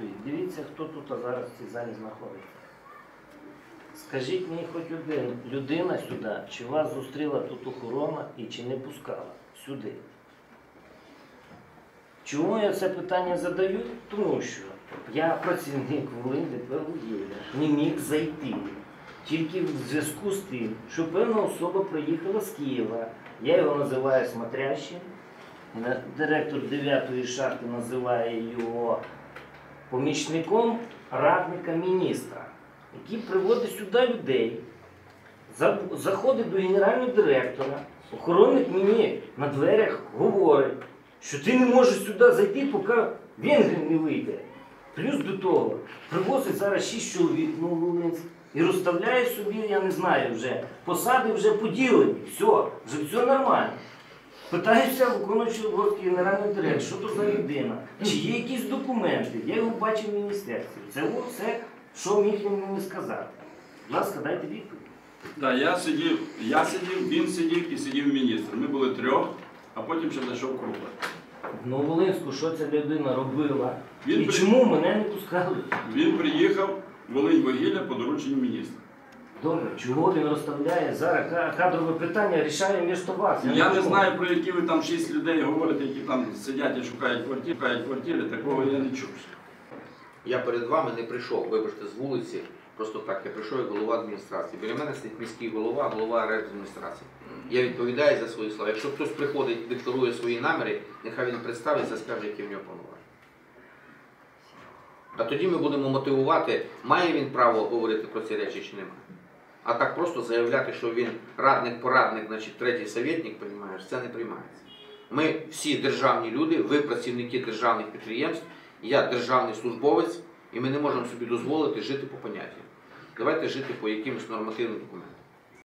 стоїть. Дивіться, хто тут зараз в цій залі знаходиться. Скажіть мені хоч один людина сюди, чи вас зустріла тут охорона і чи не пускала сюди. Чому я це питання задаю? Тому що я працівник Волинь ДП «Вугілля», не міг зайти. Тільки в зв'язку з тим, що певна особа приїхала з Києва. Я його називаю смотрящим. Директор 9-ї шахти називає його помічником радника міністра, який приводить сюди людей, заходить до генерального директора, охоронник мені на дверях говорить, що ти не можеш сюди зайти, поки венгр не вийде. Плюс до того, привозить зараз 6 чоловік в Новолинськ і розставляє собі, я не знаю вже, посади вже поділені, все, вже все нормально. Питаюся виконуючи обов'язки генерального директора, що то за людина, чи є якісь документи, я його бачив в міністерстві. Це все, що міг він мені сказати. Будь ласка, дайте відповідь. Да, я сидів, я сидів, він сидів і сидів міністр. Ми були трьох, а потім ще зайшов Крупа. В Новолинську що ця людина робила? Він І при- чому мене не пускали? Він приїхав в Волинь вугілля по дорученню міністра. Добре, чого він розставляє зараз ка- кадрове питання рішає між вас? Я не знаю, про які ви там шість людей говорите, які там сидять і шукають квартири, шукають квартири, такого я не чув. Я перед вами не прийшов, вибачте, з вулиці, просто так. Я прийшов як голова адміністрації. Біля мене сидить міський голова, голова райадміністрації. Я відповідаю за свої слова. Якщо хтось приходить, декларує свої наміри, нехай він представиться, скаже, які в нього повноваження. А тоді ми будемо мотивувати, має він право говорити про ці речі чи немає. А так просто заявляти, що він радник-порадник, значить третій совєтник, розумієш, це не приймається. Ми всі державні люди, ви працівники державних підприємств, я державний службовець, і ми не можемо собі дозволити жити по поняттям. Давайте жити по якимось нормативним документам.